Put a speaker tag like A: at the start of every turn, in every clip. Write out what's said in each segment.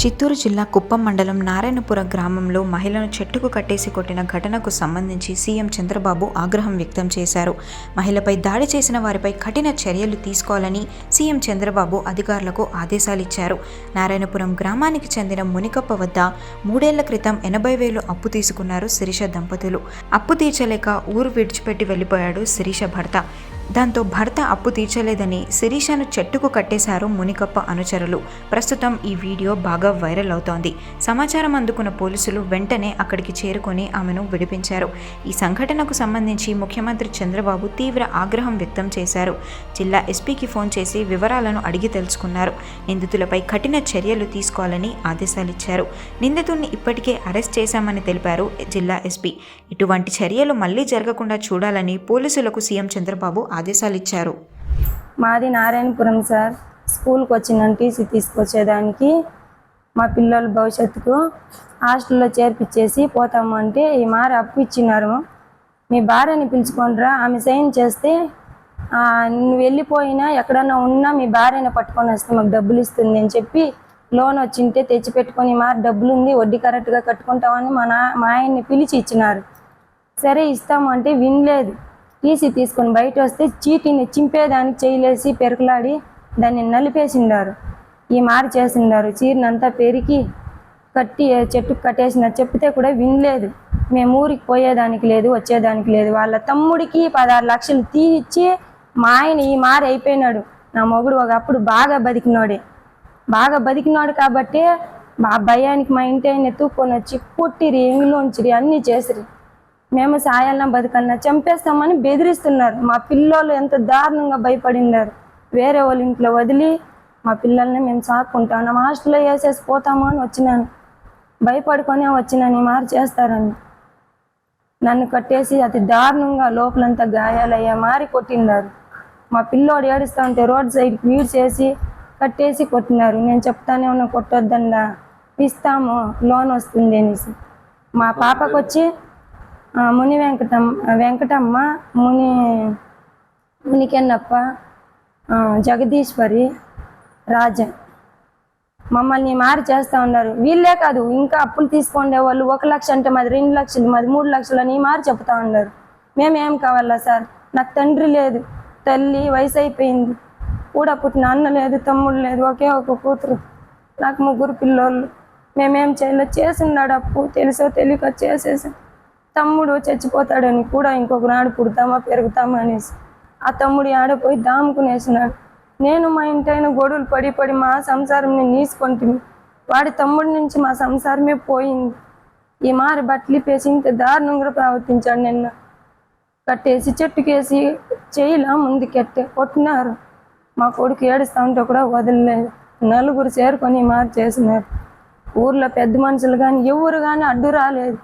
A: చిత్తూరు జిల్లా కుప్పం మండలం నారాయణపురం గ్రామంలో మహిళను చెట్టుకు కట్టేసి కొట్టిన ఘటనకు సంబంధించి సీఎం చంద్రబాబు ఆగ్రహం వ్యక్తం చేశారు. మహిళపై దాడి చేసిన వారిపై కఠిన చర్యలు తీసుకోవాలని సీఎం చంద్రబాబు అధికారులకు ఆదేశాలిచ్చారు నారాయణపురం గ్రామానికి చెందిన మునికప్ప వద్ద మూడేళ్ళ క్రితం ఎనభై వేలు అప్పు తీసుకున్నారు శిరీష దంపతులు. అప్పు తీర్చలేక ఊరు విడిచిపెట్టి వెళ్ళిపోయాడు శిరీష భర్త. దాంతో భర్త అప్పు తీర్చలేదని శిరీషను చెట్టుకు కట్టేశారు మునికప్ప అనుచరులు. ప్రస్తుతం ఈ వీడియో బాగా వైరల్ అవుతోంది. సమాచారం అందుకున్న పోలీసులు వెంటనే అక్కడికి చేరుకొని ఆమెను విడిపించారు. ఈ సంఘటనకు సంబంధించి ముఖ్యమంత్రి చంద్రబాబు తీవ్ర ఆగ్రహం వ్యక్తం చేశారు. జిల్లా ఎస్పీకి ఫోన్ చేసి వివరాలను అడిగి తెలుసుకున్నారు. నిందితులపై కఠిన చర్యలు తీసుకోవాలని ఆదేశాలిచ్చారు నిందితుడిని ఇప్పటికే అరెస్ట్ చేశామని తెలిపారు జిల్లా ఎస్పీ. ఇటువంటి చర్యలు మళ్ళీ జరగకుండా చూడాలని పోలీసులకు సీఎం చంద్రబాబు ఆదేశాలిచ్చారు.
B: మాది నారాయణపురం సార్. స్కూల్కి వచ్చిన టీసీ తీసుకొచ్చేదానికి మా పిల్లల భవిష్యత్తుకు హాస్టల్లో చేర్పించేసి పోతాము అంటే ఈ మారి అప్పు ఇచ్చినారు. మీ భార్యని పిలుచుకోనరా ఆమె సైన్ చేస్తే నువ్వు వెళ్ళిపోయినా ఎక్కడన్నా ఉన్నా మీ భార్యని పట్టుకొని వస్తే మాకు డబ్బులు ఇస్తుంది అని చెప్పి లోన్ వచ్చింటే తెచ్చి పెట్టుకొని ఈ డబ్బులు ఉంది వడ్డీ కరెక్ట్గా కట్టుకుంటామని మా నా మా ఆయన్ని పిలిచి ఇచ్చినారు. సరే ఇస్తాము అంటే వినలేదు. టీసీ తీసుకొని బయట వస్తే చీటీని చింపేదానికి చేయలేసి పెరుకులాడి దాన్ని నలిపేసిండారు. ఈ మారి చేసిండారు. చీరనంతా పెరికి కట్టి చెట్టుకు కట్టేసిన చెప్తే కూడా వినలేదు. మేము ఊరికి పోయేదానికి లేదు వచ్చేదానికి లేదు. వాళ్ళ తమ్ముడికి పదహారు లక్షలు తీయిచ్చి మా ఆయన ఈ మారి అయిపోయినాడు. నా మొగుడు ఒకప్పుడు బాగా బతికినాడే. బాగా బతికినాడు కాబట్టి మా భయానికి మా ఇంటి ఆయన ఎత్తుక్కొని వచ్చి కొట్టిరి ఎంగిలోంచిరి అన్నీ చేసిరి. మేము సాయాలన్నా బతకన్నా చంపేస్తామని బెదిరిస్తున్నారు. మా పిల్లలు ఎంత దారుణంగా భయపడినారు. వేరే వాళ్ళ ఇంట్లో వదిలి మా పిల్లల్ని మేము సాక్కుంటాం. హాస్టల్లో వేసేసి పోతాము అని వచ్చినాను. భయపడుకొనే వచ్చినాను. ఈ మారు చేస్తారని. నన్ను కట్టేసి అతి దారుణంగా లోపలంతా గాయాలయ్యే మారి కొట్టినారు. మా పిల్లోడు ఏడుస్తూ ఉంటే రోడ్ సైడ్కి వీడ్ చేసి కట్టేసి కొట్టినారు. నేను చెప్తానే ఉన్నా కొట్టొద్దండా. ఇస్తాము లోన్ వస్తుంది అనేసి. మా పాపకు వచ్చి ముని వెంకటమ్మ వెంకటమ్మ ముని మునికెన్నప్ప జగదీశ్వరి రాజన్ మమ్మల్ని మారి చేస్తూ ఉన్నారు. వీళ్ళే కాదు ఇంకా అప్పులు తీసుకుండే వాళ్ళు ఒక లక్ష అంటే మాది రెండు లక్షలు మాది మూడు లక్షలు అని మారి చెప్తా ఉన్నారు. మేమేం కావాలా సార్? నాకు తండ్రి లేదు తల్లి వయసు అయిపోయింది. కూడా పుట్టిన అన్న లేదు తమ్ముడు లేదు ఒకే ఒక కూతురు. నాకు ముగ్గురు పిల్లోళ్ళు. మేమేం చేయలేదు ఉన్నాడు అప్పు తెలుసో తెలియక చేసేసాం. తమ్ముడు చచ్చిపోతాడని కూడా ఇంకొక నాడు పుడతామా పెరుగుతామా అనేసి. ఆ తమ్ముడు ఆడపోయి దాముకునేసినాడు నేను మా ఇంటైన గొడవలు పడి పడి మా సంసారం నేను నీసుకుంటుంది వాడి తమ్ముడి నుంచి మా సంసారమే పోయింది. ఈ మారి బట్టలు పేసి ఇంత దారుణంగా ప్రవర్తించాడు నిన్న. కట్టేసి చెట్టుకేసి చేయిలా ముందుకెట్టే కొట్టినారు. మా కొడుకు ఏడుస్తా ఉంటే కూడా వదలలేదు. నలుగురు చేరుకొని ఈ మారి చేసినారు. ఊర్లో పెద్ద మనుషులు కానీ ఎవరు కానీ అడ్డు రాలేదు.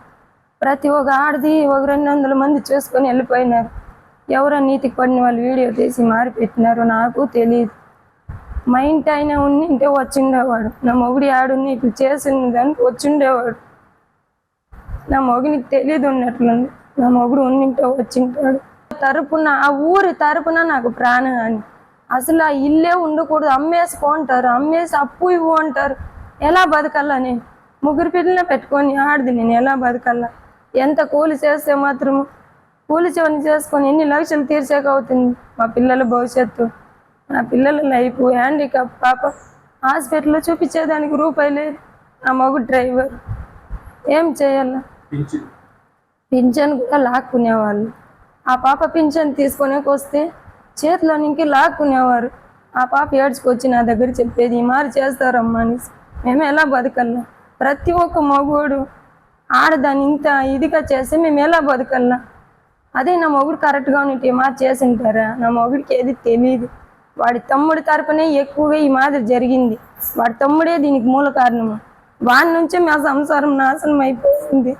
B: ప్రతి ఒక్క ఆడది ఒక రెండు వందల మంది చూసుకొని వెళ్ళిపోయినారు. ఎవరో నీతికి పడిన వాళ్ళు వీడియో తీసి మారిపెట్టినారు నాకు తెలియదు మా ఇంటి ఆయన ఉండింటే వచ్చిండేవాడు. నా మొగుడి ఆడుని ఇట్లా చేసిన దానికి వచ్చిండేవాడు. నా మొగునికి తెలియదు ఉన్నట్లుంది నా మొగుడు ఉండింటే వచ్చింటాడు. తరపున ఆ ఊరి తరపున నాకు ప్రాణం అని. అసలు ఆ ఇల్లే ఉండకూడదు. అమ్మేసుకోంటారు అమ్మేసి అప్పు ఇవ్వు అంటారు. ఎలా బతకాలా నేను? ముగ్గురు పిల్లలే పెట్టుకొని ఆడది నేను. ఎలా బతకాలా? ఎంత కూలి చేస్తే మాత్రం కూలి పని చేసుకొని ఎన్ని లక్షలు తీర్చాక అవుతుంది? మా పిల్లల భవిష్యత్తు. నా పిల్లల లైఫ్ హ్యాండిక్యాప్. పాప హాస్పిటల్లో చూపించేదానికి రూపాయి లేదు. నా మగు డ్రైవర్. ఏం చేయాలా? పింఛన్. కూడా లాక్కునేవాళ్ళు. ఆ పాప పింఛన్ తీసుకొనేకి వస్తే చేతిలో నుంచి లాక్కునేవారు. ఆ పాప ఏడ్చుకొచ్చి నా దగ్గర చెప్పేది ఈ మారి చేస్తారమ్మా అనేసి. మేము ఎలా బతకల్లా? ప్రతి ఒక్క మగోడు ఆడదాన్ని ఇంత ఇదిగా చేస్తే మేము ఎలా బతకల్లా అదే నా మొగుడు కరెక్ట్గా ఉన్నట్టు ఈ మాది చేసింటారా? నా మొగుడికి ఏది తెలియదు వాడి తమ్ముడి తరపునే ఎక్కువగా ఈ మాదిరి జరిగింది. వాడి తమ్ముడే దీనికి మూల కారణము. వాడి నుంచే మా సంసారం నాశనం అయిపోయింది.